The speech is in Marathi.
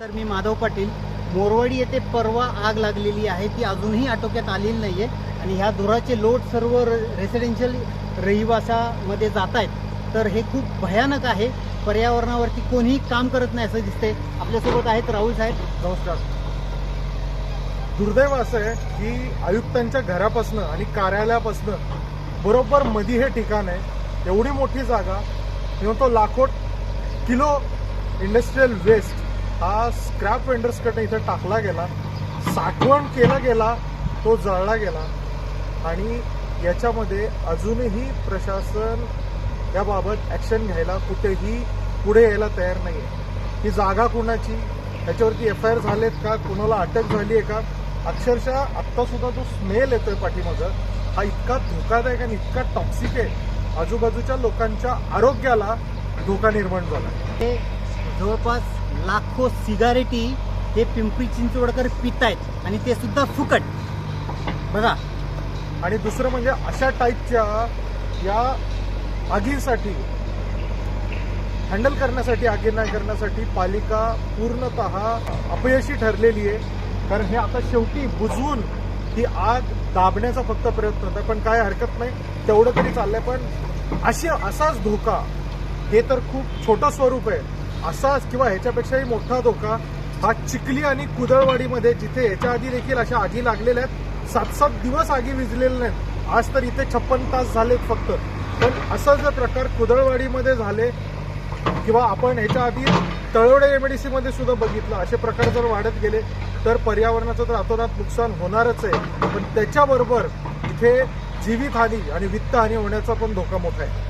तर मी माधव पाटील. मोरवाडी येथे परवा आग लागलेली आहे. ती अजूनही आटोक्यात आलेली नाहीये. आणि ह्या धुराचे लोट सर्व रेसिडेन्शियल रहिवासामध्ये जात आहेत तर हे खूप भयानक आहे. पर्यावरणावरती कोणीही काम करत नाही असं दिसतंय. आपल्यासोबत आहेत राहुल साहेब. नमस्कार. दुर्दैव असं आहे की आयुक्तांच्या घरापासनं आणि कार्यालयापासनं बरोबर मधी हे ठिकाण आहे. एवढी मोठी जागा किंवा तो लाखो किलो इंडस्ट्रीयल वेस्ट हा स्क्रॅप वेंडर्सकडनं इथं टाकला गेला. साठवण केला गेला तो जळला गेला. आणि याच्यामध्ये अजूनही प्रशासन याबाबत ॲक्शन घ्यायला कुठेही पुढे यायला तयार नाही आहे ही जागा कुणाची? त्याच्यावरती एफ आय आर झालेत का? कुणाला अटक झाली आहे का? अक्षरशः आत्तासुद्धा जो स्मेल येतोय पाठीमागं. हा इतका धोकादायक आणि इतका टॉक्सिक आहे. आजूबाजूच्या लोकांच्या आरोग्याला धोका निर्माण झाला. हे जवळपास लाखो सिगारेटी हे पिंपरी चिंचवडकर पित आहेत आणि ते सुद्धा फुकट. बघा. आणि दुसरं म्हणजे अशा टाईपच्या या आगीसाठी हँडल करण्यासाठी आगीना करण्यासाठी पालिका पूर्णत अपयशी ठरलेली आहे. कारण हे आता शेवटी बुजवून ही आग दाबण्याचा फक्त प्रयत्न होता. पण काय हरकत नाही. तेवढं तरी चाललंय. पण अशी असाच धोका हे तर खूप छोटं स्वरूप आहे. असाच किंवा ह्याच्यापेक्षाही मोठा धोका हा चिखली आणि कुदळवाडीमध्ये जिथे याच्या आधी देखील अशा आगी लागलेल्या आहेत. सात सात दिवस आगी विजलेल्या नाहीत. आज तर इथे छप्पन तास झालेत फक्त. पण असा जर प्रकार कुदळवाडीमध्ये झाले किंवा आपण ह्याच्या आधी तळवडे एमडीसी सुद्धा बघितलं असे प्रकार जर वाढत गेले तर पर्यावरणाचं तर अतोनात नुकसान होणारच आहे. पण त्याच्याबरोबर इथे जीवितहानी आणि वित्तहानी होण्याचा पण धोका मोठा आहे.